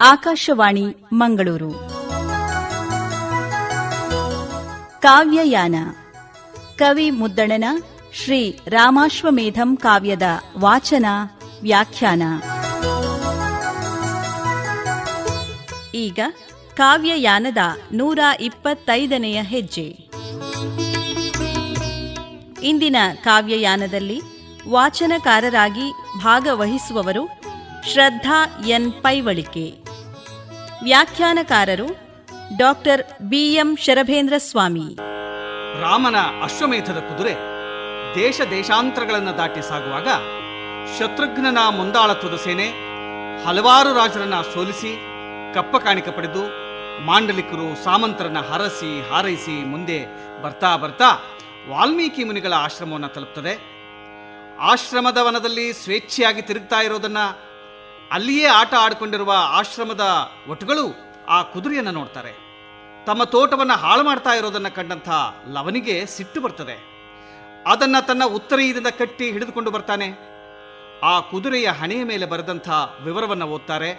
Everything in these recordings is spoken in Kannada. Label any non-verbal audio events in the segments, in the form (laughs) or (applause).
ಆಕಾಶವಾಣಿ, ಮಂಗಳೂರು. ಕಾವ್ಯಯಾನ. ಕವಿ ಮುದ್ದಣನ ಶ್ರೀ ರಾಮಾಶ್ವಮೇಧಂ ಕಾವ್ಯದ ವಾಚನ, ವ್ಯಾಖ್ಯಾನ. ಈಗ ಕಾವ್ಯಯಾನದ ನೂರ ಇಪ್ಪತ್ತೈದನೆಯ ಹೆಜ್ಜೆ. ಇಂದಿನ ಕಾವ್ಯಯಾನದಲ್ಲಿ ವಾಚನಕಾರರಾಗಿ ಭಾಗವಹಿಸುವವರು ಶ್ರದ್ಧಾ ಎನ್ ಪೈವಳಿಕೆ. ವ್ಯಾಖ್ಯಾನಕಾರರು ಡಾಕ್ಟರ್ ಬಿಎಂ ಶರಭೇಂದ್ರ ಸ್ವಾಮಿ. ರಾಮನ ಅಶ್ವಮೇಧದ ಕುದುರೆ ದೇಶ ದೇಶಾಂತರಗಳನ್ನು ದಾಟಿ ಸಾಗುವಾಗ ಶತ್ರುಘ್ನನ ಮುಂದಾಳತ್ವದ ಸೇನೆ ಹಲವಾರು ರಾಜರನ್ನ ಸೋಲಿಸಿ, ಕಪ್ಪ ಕಾಣಿಕೆ ಪಡೆದು ಮಾಂಡಲಿಕರು ಸಾಮಂತರನ್ನ ಹರಸಿ, ಹಾರೈಸಿ ಮುಂದೆ ಬರ್ತಾ ಬರ್ತಾ ವಾಲ್ಮೀಕಿ ಮುನಿಗಳ ಆಶ್ರಮವನ್ನು ತಲುಪ್ತದೆ. ಆಶ್ರಮದ ವನದಲ್ಲಿ ಸ್ವೇಚ್ಛೆಯಾಗಿ ತಿರುಗ್ತಾ ಇರೋದನ್ನ ಅಲ್ಲಿಯೇ ಆಟ ಆಡಿಕೊಂಡಿರುವ ಆಶ್ರಮದ ಒಟುಗಳು ಆ ಕುದುರೆಯನ್ನು ನೋಡ್ತಾರೆ. ತಮ್ಮ ತೋಟವನ್ನು ಹಾಳು ಮಾಡ್ತಾ ಇರೋದನ್ನು ಕಂಡಂಥ ಲವನಿಗೆ ಸಿಟ್ಟು ಬರ್ತದೆ. ಅದನ್ನು ತನ್ನ ಉತ್ತರೀಯದಿಂದ ಕಟ್ಟಿ ಹಿಡಿದುಕೊಂಡು ಬರ್ತಾನೆ. ಆ ಕುದುರೆಯ ಹಣೆಯ ಮೇಲೆ ಬರೆದಂಥ ವಿವರವನ್ನು ಓದ್ತಾರೆ.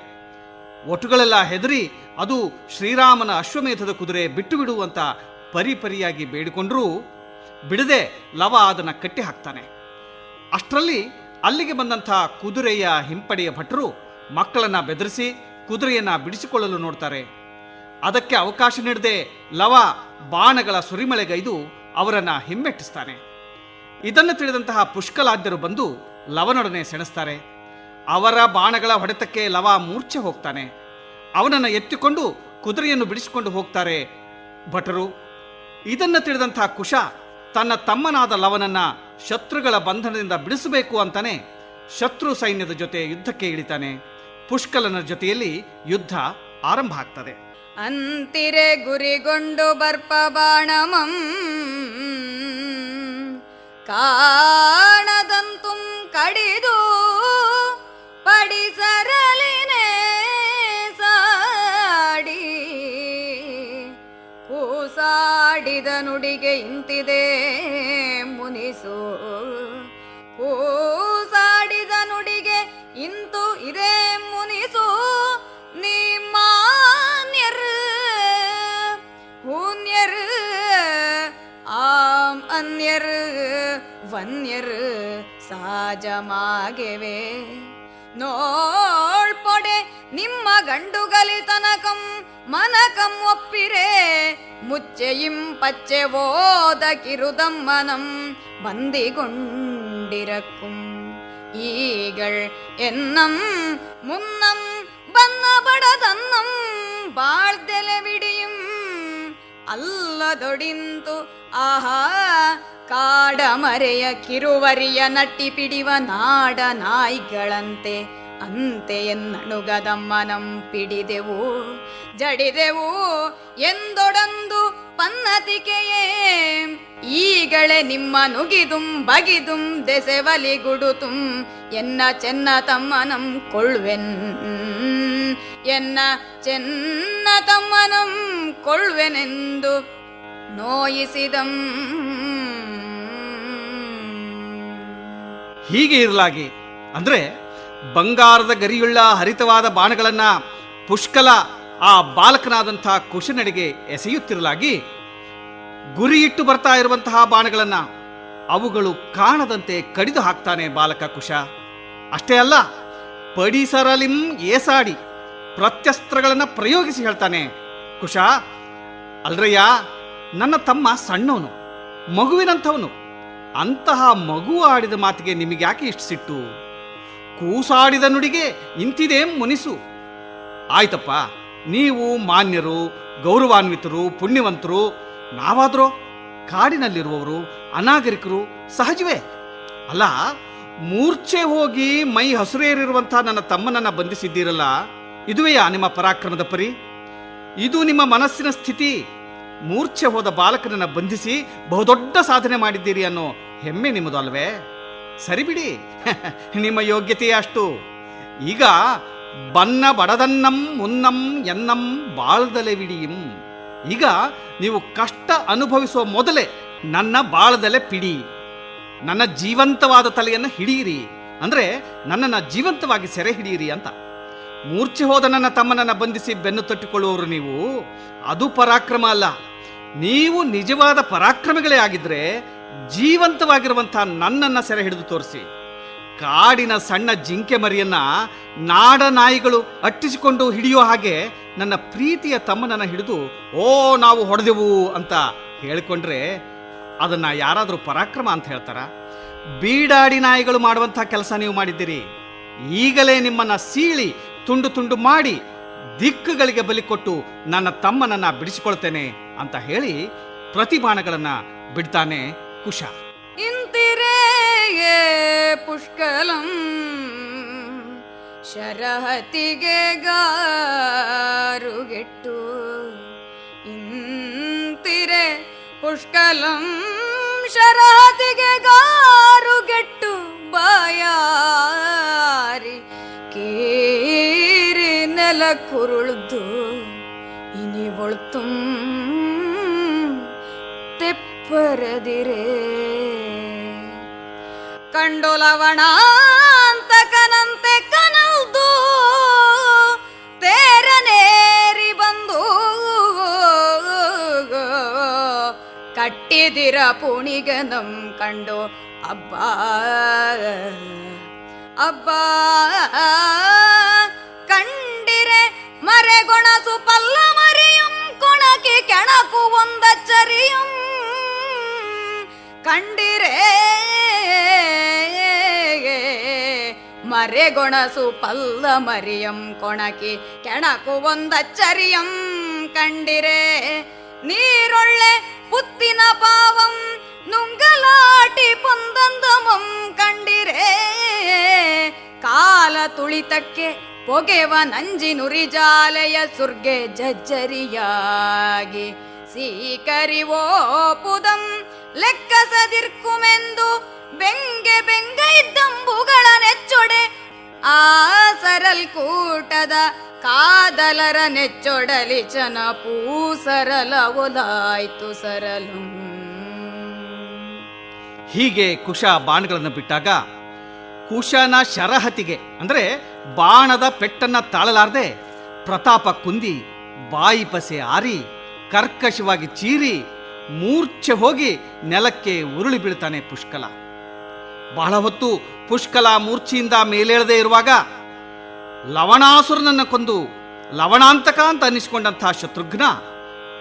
ಒಟುಗಳೆಲ್ಲ ಹೆದರಿ ಅದು ಶ್ರೀರಾಮನ ಅಶ್ವಮೇಧದ ಕುದುರೆ ಬಿಟ್ಟು ಬಿಡುವಂತ ಪರಿಪರಿಯಾಗಿ ಬೇಡಿಕೊಂಡರೂ ಬಿಡದೆ ಲವ ಅದನ್ನು ಕಟ್ಟಿ ಹಾಕ್ತಾನೆ. ಅಷ್ಟರಲ್ಲಿ ಅಲ್ಲಿಗೆ ಬಂದಂಥ ಕುದುರೆಯ ಹಿಂಪಡೆಯ ಭಟರು ಮಕ್ಕಳನ್ನ ಬೆದರಿಸಿ ಕುದುರೆಯನ್ನ ಬಿಡಿಸಿಕೊಳ್ಳಲು ನೋಡ್ತಾರೆ. ಅದಕ್ಕೆ ಅವಕಾಶ ನೀಡದೆ ಲವ ಬಾಣಗಳ ಸುರಿಮಳೆಗೈದು ಅವರನ್ನ ಹಿಮ್ಮೆಟ್ಟಿಸ್ತಾನೆ. ಇದನ್ನು ತಿಳಿದಂತಹ ಪುಷ್ಕಲಾದ್ಯರು ಬಂದು ಲವನೊಡನೆ ಸೆಣಸ್ತಾರೆ. ಅವರ ಬಾಣಗಳ ಹೊಡೆತಕ್ಕೆ ಲವ ಮೂರ್ಛೆ ಹೋಗ್ತಾನೆ. ಅವನನ್ನು ಎತ್ತಿಕೊಂಡು ಕುದುರೆಯನ್ನು ಬಿಡಿಸಿಕೊಂಡು ಹೋಗ್ತಾರೆ ಭಟರು. ಇದನ್ನು ತಿಳಿದಂತಹ ಕುಶ ತನ್ನ ತಮ್ಮನಾದ ಲವನನ್ನ ಶತ್ರುಗಳ ಬಂಧನದಿಂದ ಬಿಡಿಸಬೇಕು ಅಂತಾನೆ ಶತ್ರು ಸೈನ್ಯದ ಜೊತೆ ಯುದ್ಧಕ್ಕೆ ಇಳಿತಾನೆ. ಪುಷ್ಕಲನ ಜೊತೆಯಲ್ಲಿ ಯುದ್ಧ ಆರಂಭ ಆಗ್ತದೆ. ಅಂತಿರೆ ಗುರಿಗೊಂಡು ಬರ್ಪ ಬಾಣಮಂ. ಕಾಣದಂತು ಕಡಿದು ಪಡಿಸರಲಿನೇ ಸಾಡಿ. ಕೂಸಾಡಿದ ನುಡಿಗೆ ಇಂತಿದೆ ಮುನಿಸು. ಕೂಸಾಡಿದ ನುಡಿಗೆ ಇಂತು சாயரு சாஜமாகவே ನೋಳ್ಪೊಡೆ ನಿಮ್ಮ ಗಂಡುಗಲಿತನಕಂ ಮನಕಂ ಒಪ್ಪಿರೆ ಮುಚ್ಚೆಯಿಂ ಪಚ್ಚೆ ಓದ ಕಿರುದಮ್ಮನಂ ಬಂದಿಗೊಂಡಿರಕ್ಕುಂ ಈಗಳ್ ಎನ್ನಂ ಮುನ್ನಂ ಬನ್ನ ಬಡದನ್ನಂ ಬಾಳ್ದೆಲೆ ವಿಡಿ ಅಲ್ಲದೊಡಿಂತು ಆಹಾ, ಕಾಡಮರೆಯ ಕಿರುವರಿಯ ನಟ್ಟಿ ಪಿಡಿವ ನಾಡ ನಾಯಿಗಳಂತೆ ಅಂತೆ ಎನ್ನಣುಗದಮ್ಮನಂ ಪಿಡಿದೆವು, ಜಡಿದೆವು ಎಂದೊಡಂದು ಪನ್ನತಿಕೆಯೇ. ಈಗಳೆ ನಿಮ್ಮ ನುಗಿದುಂ ಬಗಿದುಂ ದೆಸೆವಲಿಗುಡುತುಂ, ಎನ್ನ ಚೆನ್ನ ತಮ್ಮನಂ ಕೊಳ್ವೆನ್ ಎನ್ನ ಚೆನ್ನ ತಮ್ಮನಂ ಕೊಳ್ಳುವೆನೆಂದು ನೋಯಿಸಿದಂ. ಹೀಗೆ ಇರಲಾಗಿ, ಅಂದ್ರೆ ಬಂಗಾರದ ಗರಿಯುಳ್ಳ ಹರಿತವಾದ ಬಾಣಗಳನ್ನ ಪುಷ್ಕಲ ಆ ಬಾಲಕನಾದಂಥ ಕುಶನಡಿಗೆ ಎಸೆಯುತ್ತಿರಲಾಗಿ, ಗುರಿಯಿಟ್ಟು ಬರ್ತಾ ಇರುವಂತಹ ಬಾಣಗಳನ್ನ ಅವುಗಳು ಕಾಣದಂತೆ ಕಡಿದು ಹಾಕ್ತಾನೆ ಬಾಲಕ ಕುಶ. ಅಷ್ಟೇ ಅಲ್ಲ, ಪಡಿಸರಲಿಂ ಏಸಾಡಿ ಪ್ರತ್ಯಸ್ತ್ರಗಳನ್ನು ಪ್ರಯೋಗಿಸಿ ಹೇಳ್ತಾನೆ. ಕುಶ, ಅಲ್ರಯ್ಯ, ನನ್ನ ತಮ್ಮ ಸಣ್ಣವನು, ಮಗುವಿನಂಥವನು. ಅಂತಹ ಮಗು ಆಡಿದ ಮಾತಿಗೆ ನಿಮಗೆ ಯಾಕೆ ಇಷ್ಟು ಸಿಟ್ಟು? ಕೂಸಾಡಿದ ನುಡಿಗೆ ಇಂತಿದೆ ಮುನಿಸು. ಆಯ್ತಪ್ಪ, ನೀವು ಮಾನ್ಯರು, ಗೌರವಾನ್ವಿತರು, ಪುಣ್ಯವಂತರು, ನಾವಾದರೂ ಕಾಡಿನಲ್ಲಿರುವವರು, ಅನಾಗರಿಕರು ಸಹಜವೇ? ಅಲ್ಲ, ಮೂರ್ಛೆ ಹೋಗಿ ಮೈ ಹಸುರೇರಿರುವಂತಹ ನನ್ನ ತಮ್ಮನನ್ನ ಬಂಧಿಸಿದ್ದೀರಲ್ಲ, ಇದುವೆಯಾ ನಿಮ್ಮ ಪರಾಕ್ರಮದ ಪರಿ? ಇದು ನಿಮ್ಮ ಮನಸ್ಸಿನ ಸ್ಥಿತಿ. ಮೂರ್ಛೆ ಹೋದ ಬಾಲಕನನ್ನ ಬಂಧಿಸಿ ಬಹುದೊಡ್ಡ ಸಾಧನೆ ಮಾಡಿದ್ದೀರಿ ಅನ್ನೋ ಹೆಮ್ಮೆ ನಿಮ್ಮದು ಅಲ್ವೇ? ಸರಿ ಬಿಡಿ. (laughs) ನಿಮ್ಮ ಯೋಗ್ಯತೆಯೇ ಅಷ್ಟು. ಈಗ ಬನ್ನ ಬಡದನ್ನಂ ಮುನ್ನಂ ಎನ್ನಂ ಬಾಳ್ದಲೆ ವಿಡಿಯಂ. ಈಗ ನೀವು ಕಷ್ಟ ಅನುಭವಿಸುವ ಮೊದಲೇ ನನ್ನ ಬಾಳದಲೆ ಪಿಡಿ. ನನ್ನ ಜೀವಂತವಾದ ತಲೆಯನ್ನು ಹಿಡಿಯಿರಿ. ಅಂದ್ರೆ ನನ್ನನ್ನು ಜೀವಂತವಾಗಿ ಸೆರೆ ಹಿಡಿಯಿರಿ ಅಂತ. ಮೂರ್ಛೆ ಹೋದ ನನ್ನ ತಮ್ಮನನ್ನ ಬಂಧಿಸಿ ಬೆನ್ನು ತಟ್ಟಿಕೊಳ್ಳುವವರು ನೀವು, ಅದು ಪರಾಕ್ರಮ ಅಲ್ಲ. ನೀವು ನಿಜವಾದ ಪರಾಕ್ರಮಿಗಳೇ ಆಗಿದ್ರೆ ಜೀವಂತವಾಗಿರುವಂತಹ ನನ್ನನ್ನ ಸೆರೆ ಹಿಡಿದು ತೋರಿಸಿ. ಕಾಡಿನ ಸಣ್ಣ ಜಿಂಕೆ ಮರಿಯನ್ನ ನಾಡ ನಾಯಿಗಳು ಅಟ್ಟಿಸಿಕೊಂಡು ಹಿಡಿಯೋ ಹಾಗೆ ನನ್ನ ಪ್ರೀತಿಯ ತಮ್ಮನನ್ನ ಹಿಡಿದು, ಓ, ನಾವು ಹೊಡೆದೆವು ಅಂತ ಹೇಳಿಕೊಂಡ್ರೆ ಅದನ್ನ ಯಾರಾದರೂ ಪರಾಕ್ರಮ ಅಂತ ಹೇಳ್ತಾರ? ಬೀಡಾಡಿ ನಾಯಿಗಳು ಮಾಡುವಂತಹ ಕೆಲಸ ನೀವು ಮಾಡಿದ್ದೀರಿ. ಈಗಲೇ ನಿಮ್ಮನ್ನ ಸೀಳಿ ತುಂಡು ತುಂಡು ಮಾಡಿ ದಿಕ್ಕುಗಳಿಗೆ ಬಲಿ ಕೊಟ್ಟು ನನ್ನ ತಮ್ಮನನ್ನ ಬಿಡಿಸಿಕೊಳ್ತೇನೆ ಅಂತ ಹೇಳಿ ಪ್ರತಿಬಾಣಗಳನ್ನ ಬಿಡ್ತಾನೆ ಕುಶ. ಇಂತಿರೇ ಪುಷ್ಕಲಂ ಶರಹತಿಗೆ ಗಾರುಗೆಟ್ಟು. ಇಂತಿರೆ ಪುಷ್ಕಲಂ ಶರಹತಿಗೆ ಗಾರುಗೆಟ್ಟು ಬಾಯಾರಿ ಕುರುಳ್ದು ಇನಿ ಒಳ್ತುಂ ತೆಪ್ಪರದಿರೆ ಕಂಡು ಲವಣಾಂತಕನಂತೆ ಕನಲ್ದು ತೇರನೇರಿ ಬಂದು ಕಟ್ಟಿದಿರ ಪುಣಿಗನಂ ಕಂಡು ಅಬ್ಬ ಅಬ್ಬ ಕಂಡಿರೆ ಮರೆಗೊಣಸು ಪಲ್ಲ ಮರಿಯಂ ಕೊಣಕಿ ಕೆಣಕು ಒಂದಚ್ಚರಿಯಂ ಕಂಡಿರೆ ಮರೆಗೊಣಸು ಪಲ್ಲ ಮರಿಯಂ ಕೊಣಕಿ ಕೆಣಕು ಒಂದಚ್ಚರಿಯಂ ಕಂಡಿರೆ ನೀರೊಳ್ಳೆ ಪುತ್ತಿನ ಪಾವಂ ನುಂಗಲಾಟಿ ಪೊಂದಂದಮಂ ಕಂಡಿರೆ ಕಾಲ ತುಳಿತಕ್ಕೆ ಪೊಗೆವ ನಂಜಿ ನುರಿಜಾಲಯ ಸುರ್ಗೆ ಜಜ್ಜರಿಯಾಗಿ. ಸೀಕರಿವೋ ಪುದಂ ಲೆಕ್ಕಸದಿರ್ಕುಮೆಂದು ಬೆಂಗೆ ಬೆಂಗ ಇದ್ದಂಬುಗಳ ನೆಚ್ಚೊಡೆ. ಆ ಸರಲ್ ಕೂಟದ ಕಾದಲರ ನೆಚ್ಚೊಡಲಿ ಚನ ಪೂಸರಲ ಒಲಾಯ್ತು ಸರಲು. ಹೀಗೆ ಕುಶ ಬಾಣಗಳನ್ನು ಬಿಟ್ಟಾಗ ಕುಶನ ಶರಹತಿಗೆ, ಅಂದ್ರೆ ಬಾಣದ ಪೆಟ್ಟನ್ನ ತಾಳಲಾರದೆ ಪ್ರತಾಪ ಕುಂದಿ ಬಾಯಿ ಪಸೆ ಆರಿ ಕರ್ಕಶವಾಗಿ ಚೀರಿ ಮೂರ್ಛೆ ಹೋಗಿ ನೆಲಕ್ಕೆ ಉರುಳಿ ಬೀಳ್ತಾನೆ ಪುಷ್ಕಲ. ಬಹಳ ಹೊತ್ತು ಪುಷ್ಕಲ ಮೂರ್ಛೆಯಿಂದ ಮೇಲೇಳದೆ ಇರುವಾಗ ಲವಣಾಸುರನನ್ನ ಕೊಂದು ಲವಣಾಂತಕ ಅಂತ ಅನ್ನಿಸಿಕೊಂಡಂತಹ ಶತ್ರುಘ್ನ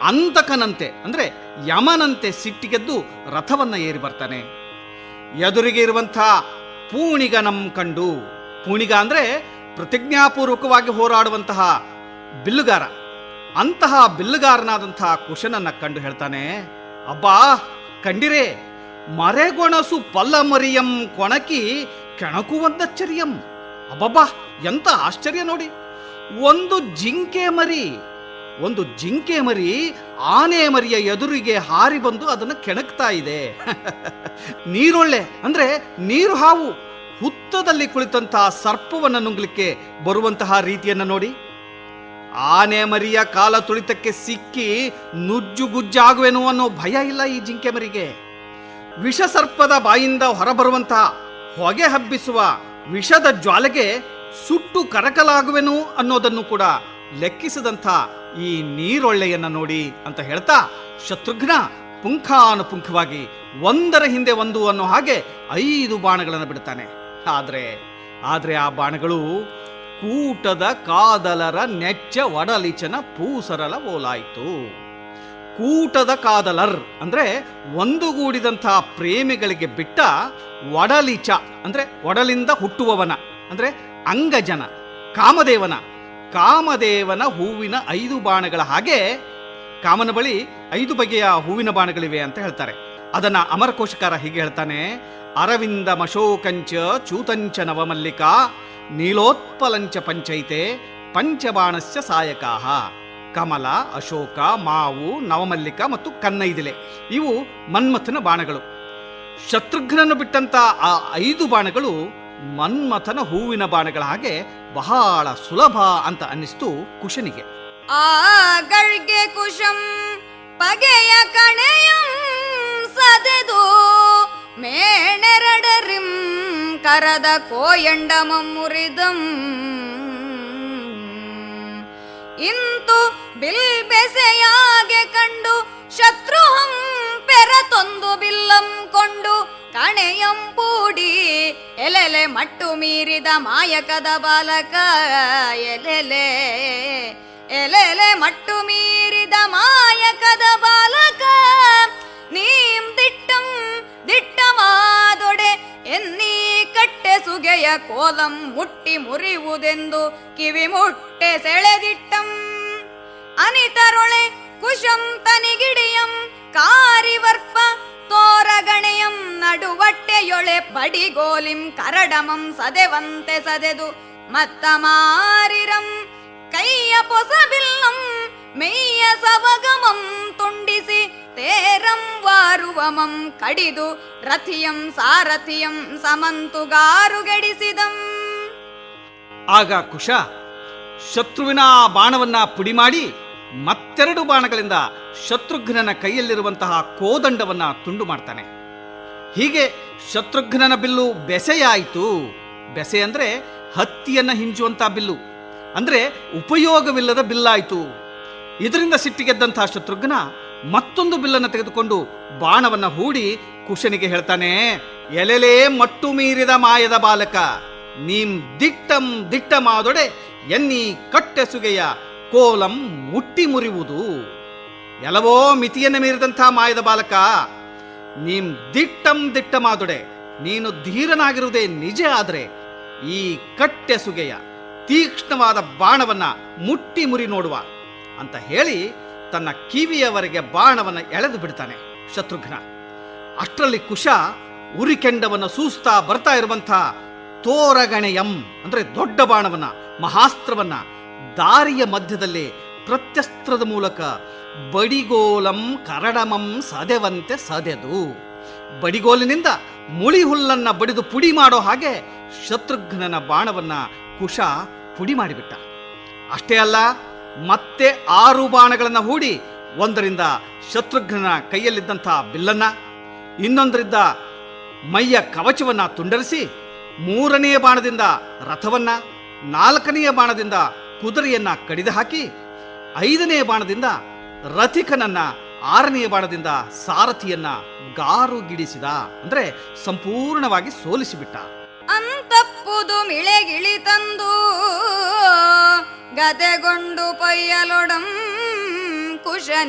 ಅಂತಕನಂತೆ, ಅಂದ್ರೆ ಯಮನಂತೆ ಸಿಟ್ಟಿಗೆದ್ದು ರಥವನ್ನ ಏರಿ ಬರ್ತಾನೆ. ಎದುರಿಗೆ ಇರುವಂತಹ ಪೂಣಿಗನಂ ಕಂಡು, ಪೂಣಿಗ ಅಂದ್ರೆ ಪ್ರತಿಜ್ಞಾಪೂರ್ವಕವಾಗಿ ಹೋರಾಡುವಂತಹ ಬಿಲ್ಲುಗಾರ. ಅಂತಹ ಬಿಲ್ಲುಗಾರನಾದಂತಹ ಕುಶನನ್ನ ಕಂಡು ಹೇಳ್ತಾನೆ, ಅಬ್ಬಾ, ಕಂಡಿರೆ, ಮರೆಗೊಣಸು ಪಲ್ಲ ಮರಿಯಂ ಕೊಣಕಿ ಕೆಣಕುವಂದಚ್ಚರಿಯಂ ಅಬ್ಬಬ್ಬಾ, ಎಂತ ಆಶ್ಚರ್ಯ ನೋಡಿ. ಒಂದು ಜಿಂಕೆ ಮರಿ, ಒಂದು ಜಿಂಕೆ ಮರಿ ಆನೆ ಮರಿಯ ಎದುರಿಗೆ ಹಾರಿ ಬಂದು ಅದನ್ನು ಕೆಣಕ್ತಾ ಇದೆ. (laughs) ನೀರೊಳ್ಳೆ, ಅಂದ್ರೆ ನೀರು ಹಾವು. ಹುತ್ತದಲ್ಲಿ ಕುಳಿತಂತಹ ಸರ್ಪವನ್ನು ನುಂಗ್ಲಿಕ್ಕೆ ಬರುವಂತಹ ರೀತಿಯನ್ನ ನೋಡಿ. ಆನೆ ಮರಿಯ ಕಾಲ ತುಳಿತಕ್ಕೆ ಸಿಕ್ಕಿ ನುಜ್ಜು ಆಗುವೆನೋ ಅನ್ನೋ ಭಯ ಇಲ್ಲ ಈ ಜಿಂಕೆ ಮರಿಗೆ. ವಿಷಸರ್ಪದ ಬಾಯಿಂದ ಹೊರಬರುವಂತಹ ಹೊಗೆ ಹಬ್ಬಿಸುವ ವಿಷದ ಜ್ವಾಲೆಗೆ ಸುಟ್ಟು ಕರಕಲಾಗುವೆನು ಅನ್ನೋದನ್ನು ಕೂಡ ಲೆಕ್ಕಿಸದಂಥ ಈ ನೀರೊಳ್ಳೆಯನ್ನು ನೋಡಿ ಅಂತ ಹೇಳ್ತಾ ಶತ್ರುಘ್ನ ಪುಂಖಾನುಪುಂಖವಾಗಿ ಒಂದರ ಹಿಂದೆ ಒಂದು ಅನ್ನೋ ಹಾಗೆ ಐದು ಬಾಣಗಳನ್ನು ಬಿಡ್ತಾನೆ. ಆದ್ರೆ ಆದ್ರೆ ಆ ಬಾಣಗಳು ಕೂಟದ ಕಾದಲರ ನೆಚ್ಚ ಒಡಲಿಚನ ಪೂಸರಲ ಓಲಾಯಿತು. ಕೂಟದ ಕಾದಲರ್ ಅಂದ್ರೆ ಒಂದುಗೂಡಿದಂತಹ ಪ್ರೇಮಿಗಳಿಗೆ ಬಿಟ್ಟ ಒಡಲಿಚ ಅಂದ್ರೆ ಒಡಲಿಂದ ಹುಟ್ಟುವವನ ಅಂದ್ರೆ ಅಂಗಜನ, ಕಾಮದೇವನ ಕಾಮದೇವನ ಹೂವಿನ ಐದು ಬಾಣಗಳ ಹಾಗೆ ಕಾಮನ ಬಳಿ ಐದು ಬಗೆಯ ಹೂವಿನ ಬಾಣಗಳಿವೆ ಅಂತ ಹೇಳ್ತಾರೆ. ಅದನ್ನ ಅಮರಕೋಶಕಾರ ಹೀಗೆ ಹೇಳ್ತಾನೆ ಅರವಿಂದ ಮಶೋಕಂಚ ಚೂತಂಚ ನವಮಲ್ಲಿಕಾ, ನೀಲೋತ್ಪಲಂಚ ಪಂಚೈತೆ, ಪಂಚಬಾಣಸ್ಯ ಸಾಯಕಾಹ, ಕಮಲ, ಅಶೋಕ, ಮಾವು, ನವಮಲ್ಲಿಕ ಮತ್ತು ಕನ್ನೈದಿಲೆ. ಇವು ಮನ್ಮಥನ ಬಾಣಗಳು. ಶತ್ರುಘ್ನನ್ನು ಬಿಟ್ಟಂತ ಆ ಐದು ಬಾಣಗಳು ಮನ್ಮಥನ ಹೂವಿನ ಬಾಣಗಳ ಹಾಗೆ ಬಹಳ ಸುಲಭ ಅಂತ ಅನ್ನಿಸ್ತು ಕುಶನಿಗೆ. ಆಗಳ್ಗೆ ಕುಶಂ, ಪಗೆಯ ಕಣೆಯಂ ಸದೆದು ಮೇಣೆರಡರಿಂ ಕರದ ಕೋಯಂಡ ಮುರಿದಂ. ಇಂತು ಬಿಲ್ಬೆಸೆಯಾಗೆ ಕಂಡು ಶತ್ರುಹಂ ಪೆರತೊಂದು ಬಿಲ್ಲಂ ಕೊಂಡು ಕಣೆಯಂ ಪೂಡಿ ಎಲೆಲೆ ಮಟ್ಟು ಮೀರಿದ ಮಾಯಕದ ಬಾಲಕ ಎಲೆಲೆ ಎಲೆಲೆ ಮಟ್ಟು ಮೀರಿದ ಮಾಯಕದ ಬಾಲಕ ಸುಗೆಯ ಕೋಲಂ ಮುಟ್ಟಿ ಮುರಿಯುವುದೆಂದು ಕಿವಿ ಮುಟ್ಟೆ ಸೆಳೆದಿಟ್ಟಂ. ಅನಿತರೊಳೆ ಕುಶಂ ತನಿಗಿಡಿಯಂ, ಕಾರಿವರ್ಪ ತೋರಗಣೆಯಂ, ನಡುವಟ್ಟೆಯೊಳೆ ಪಡಿಗೋಲಿಂ, ಕರಡಮಂ ಸದೆವಂತೆ ಸದೆದು ಮತ್ತ ಮಾರಿರಂ ಕೈಯ ಪೊಸಬಿಲ್ಲಂ, ಮೇಯ ಸವಗಮಂ ತುಂಡಿಸಿ ತೇರಂ ವಾರುವಮಂ ಕಡಿದು ರಥಿಯಂ ಸಾರಥಿಯಂ ಸಮಂತುಗಾರುಗೆಡಿಸಿದಂ ಆಗ ಕುಶ ಶತ್ರುವಿನ ಬಾಣವನ್ನ ಪುಡಿ ಮಾಡಿ ಮತ್ತೆರಡು ಬಾಣಗಳಿಂದ ಶತ್ರುಘ್ನನ ಕೈಯಲ್ಲಿರುವಂತಹ ಕೋದಂಡವನ್ನ ತುಂಡು ಮಾಡ್ತಾನೆ. ಹೀಗೆ ಶತ್ರುಘ್ನನ ಬಿಲ್ಲು ಬೆಸೆಯಾಯಿತು. ಬೆಸೆ ಅಂದ್ರೆ ಹತ್ತಿಯನ್ನ ಹಿಂಜುವಂತ ಬಿಲ್ಲು, ಅಂದ್ರೆ ಉಪಯೋಗವಿಲ್ಲದ ಬಿಲ್ಲಾಯಿತು. ಇದರಿಂದ ಸಿಟ್ಟಿಗೆದ್ದಂತಹ ಶತ್ರುಘ್ನ ಮತ್ತೊಂದು ಬಿಲ್ಲನ್ನು ತೆಗೆದುಕೊಂಡು ಬಾಣವನ್ನ ಹೂಡಿ ಕುಶನಿಗೆ ಹೇಳ್ತಾನೆ, ಎಲೆಲೇ ಮಟ್ಟು ಮೀರಿದ ಮಾಯದ ಬಾಲಕ, ನೀಂ ದಿಟ್ಟಂ ದಿಟ್ಟಮಾದೊಡೆ ಎನ್ನಿ ಕಟ್ಟೆಸುಗೆಯ ಕೋಲಂ ಮುಟ್ಟಿ ಮುರಿಯುವುದು ಎಲ್ಲವೋ ಮಿತಿಯನ್ನು ಮೀರಿದಂಥ ಮಾಯದ ಬಾಲಕ, ನೀಂ ದಿಟ್ಟಂ ದಿಟ್ಟಮಾದೊಡೆ, ನೀನು ಧೀರನಾಗಿರುವುದೇ ನಿಜ ಆದರೆ ಈ ಕಟ್ಟೆಸುಗೆಯ ತೀಕ್ಷ್ಣವಾದ ಬಾಣವನ್ನ ಮುಟ್ಟಿ ಮುರಿ ನೋಡುವ. ಅಂತ ಹೇಳಿ ತನ್ನ ಕಿವಿಯವರೆಗೆ ಬಾಣವನ್ನ ಎಳೆದು ಬಿಡ್ತಾನೆ ಶತ್ರುಘ್ನ. ಅಷ್ಟರಲ್ಲಿ ಕುಶ ಉರಿಕೆಂಡವನ್ನು ಸೂಸ್ತಾ ಬರ್ತಾ ಇರುವಂಥ ತೋರಗಣೆಯಂ, ಅಂದ್ರೆ ದೊಡ್ಡ ಬಾಣವನ್ನ, ಮಹಾಸ್ತ್ರವನ್ನ ದಾರಿಯ ಮಧ್ಯದಲ್ಲಿ ಪ್ರತ್ಯಸ್ತ್ರದ ಮೂಲಕ ಬಡಿಗೋಲಂ ಕರಡಮಂ ಸದೆವಂತೆ ಸದೆದು. ಬಡಿಗೋಲಿನಿಂದ ಮುಳಿ ಹುಲ್ಲನ್ನ ಬಡಿದು ಪುಡಿ ಮಾಡೋ ಹಾಗೆ ಶತ್ರುಘ್ನನ ಬಾಣವನ್ನ ಕುಶ ಪುಡಿ ಮಾಡಿಬಿಟ್ಟ. ಅಷ್ಟೇ ಅಲ್ಲ ಮತ್ತೆ ಆರು ಬಾಣಗಳನ್ನು ಹೂಡಿ ಒಂದರಿಂದ ಶತ್ರುಘ್ನ ಕೈಯಲ್ಲಿದ್ದಂಥ ಬಿಲ್ಲನ್ನ, ಇನ್ನೊಂದರಿಂದ ಮೈಯ ಕವಚವನ್ನ ತುಂಡರಿಸಿ ಮೂರನೆಯ ಬಾಣದಿಂದ ರಥವನ್ನ ನಾಲ್ಕನೆಯ ಬಾಣದಿಂದ ಕುದುರೆಯನ್ನ ಕಡಿದು ಹಾಕಿ ಐದನೆಯ ಬಾಣದಿಂದ ರಥಿಕನನ್ನ ಆರನೆಯ ಬಾಣದಿಂದ ಸಾರಥಿಯನ್ನ ಗಾರುಗಿಡಿಸಿದ. ಅಂದ್ರೆ ಸಂಪೂರ್ಣವಾಗಿ ಸೋಲಿಸಿಬಿಟ್ಟ. ಅಂತಪ್ಪುದು ಮಿಳೆಗಿಳಿ ತಂದು ಗದೆಗೊಂಡು ಪೊಯ್ಯಲೊಡಂ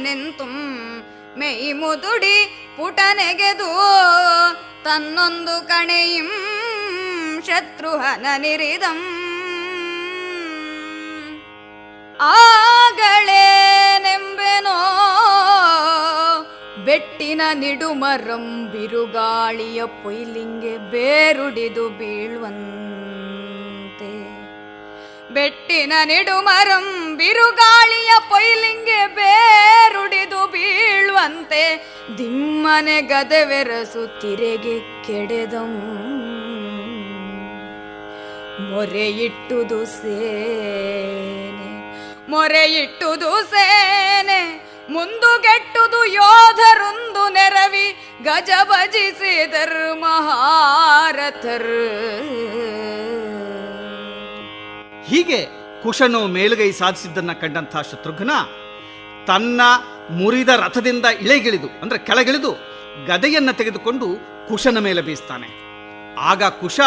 ನಿಂತು ಮೈ ಮುದುಡಿ ಪುಟನೆಗೆದು ತನ್ನೊಂದು ಕಣೆಯಂ ಶತ್ರುಹನ ನಿರಿದಂ. ಆಗಳೇನೆಂಬೆನೋ ಬೆಟ್ಟಿನ ನಿಡುಮರಂ ಬಿರುಗಾಳಿಯ ಪೊಯ್ಲಿಂಗೆ ಬೇರುಡಿದು ಬೀಳುವಂತೆ. ಬೆಟ್ಟಿನ ನಿಡುಮರಂ ಬಿರುಗಾಳಿಯ ಪೊಯ್ಲಿಂಗೆ ಬೇರುಡಿದು ಬೀಳುವಂತೆ. ದಿಮ್ಮನೆ ಗದೆವೆರಸು ತಿರೆಗೆ ಕೆಡೆದಂ. ಮೊರೆಯಿಟ್ಟುದು ಸೇನೆ ಮೊರೆಯಿಟ್ಟುದು ಸೇನೆ. ಮುಂದುಗೆಟ್ಟುದು ಯೋಧರೊಂದು ನೆರವಿ ಗಜ ಭಜಿಸಿದರ್ ಮಹಾರಥರ್. ಹೀಗೆ ಕುಶನು ಮೇಲುಗೈ ಸಾಧಿಸಿದ್ದನ್ನ ಕಂಡಂತಹ ಶತ್ರುಘ್ನ ತನ್ನ ಮುರಿದ ರಥದಿಂದ ಇಳೆಗಿಳಿದು, ಅಂದ್ರೆ ಕೆಳಗಿಳಿದು ಗದೆಯನ್ನ ತೆಗೆದುಕೊಂಡು ಕುಶನ ಮೇಲೆ ಬೀಸ್ತಾನೆ. ಆಗ ಕುಶ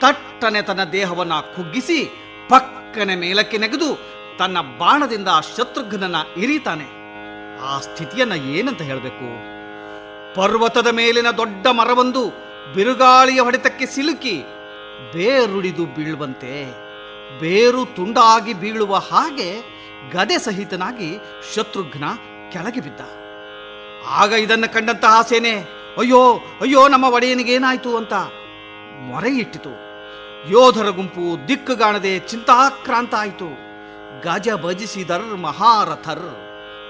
ತಟ್ಟನೆ ತನ್ನ ದೇಹವನ್ನ ಕುಗ್ಗಿಸಿ ಪಕ್ಕನೆ ಮೇಲಕ್ಕೆ ನೆಗೆದು ತನ್ನ ಬಾಣದಿಂದ ಶತ್ರುಘ್ನನ ಇರಿತಾನೆ. ಆ ಸ್ಥಿತಿಯನ್ನು ಏನಂತ ಹೇಳಬೇಕು? ಪರ್ವತದ ಮೇಲಿನ ದೊಡ್ಡ ಮರವೊಂದು ಬಿರುಗಾಳಿಯ ಹೊಡೆತಕ್ಕೆ ಸಿಲುಕಿ ಬೇರುಡಿದು ಬೀಳುವಂತೆ, ಬೇರು ತುಂಡಾಗಿ ಬೀಳುವ ಹಾಗೆ ಗದೆ ಸಹಿತನಾಗಿ ಶತ್ರುಘ್ನ ಕೆಳಗೆ ಬಿದ್ದ. ಆಗ ಇದನ್ನು ಕಂಡಂತಹ ಸೇನೆ ಅಯ್ಯೋ ಅಯ್ಯೋ, ನಮ್ಮ ಒಡೆಯನಿಗೇನಾಯಿತು ಅಂತ ಮೊರೆ ಇಟ್ಟಿತು ಯೋಧರ ಗುಂಪು ದಿಕ್ಕುಗಾಣದೆ ಚಿಂತಾಕ್ರಾಂತ ಆಯಿತು. ಗಜ ಭಜಿಸಿದರ್ ಮಹಾರಥರ್.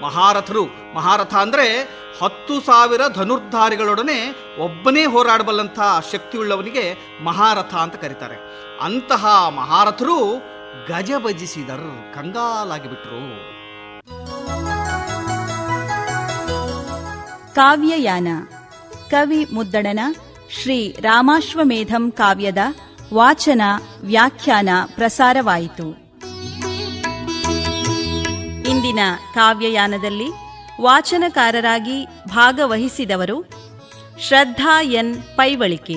ಮಹಾರಥರು, ಮಹಾರಥ ಅಂದ್ರೆ ಹತ್ತು ಸಾವಿರ ಧನುರ್ಧಾರಿಗಳೊಡನೆ ಒಬ್ಬನೇ ಹೋರಾಡಬಲ್ಲಂಥ ಶಕ್ತಿಯುಳ್ಳವನಿಗೆ ಮಹಾರಥ ಅಂತ ಕರೀತಾರೆ. ಅಂತಹ ಮಹಾರಥರು ಗಜ ಭಜಿಸಿದರ್ ಕಂಗಾಲಾಗಿ ಬಿಟ್ರು ಕಾವ್ಯಯಾನ. ಕವಿ ಮುದ್ದಣನ ಶ್ರೀ ರಾಮಾಶ್ವಮೇಧಂ ಕಾವ್ಯದ ವಾಚನ ವ್ಯಾಖ್ಯಾನ ಪ್ರಸಾರವಾಯಿತು. ಇಂದಿನ ಕಾವ್ಯಯಾನದಲ್ಲಿ ವಾಚನಕಾರರಾಗಿ ಭಾಗವಹಿಸಿದವರು ಶ್ರದ್ಧಾ ಎನ್ ಪೈವಳಿಕೆ.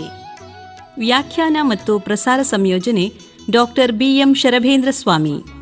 ವ್ಯಾಖ್ಯಾನ ಮತ್ತು ಪ್ರಸಾರ ಸಂಯೋಜನೆ ಡಾಕ್ಟರ್ ಬಿಎಂ ಶರಭೇಂದ್ರ ಸ್ವಾಮಿ.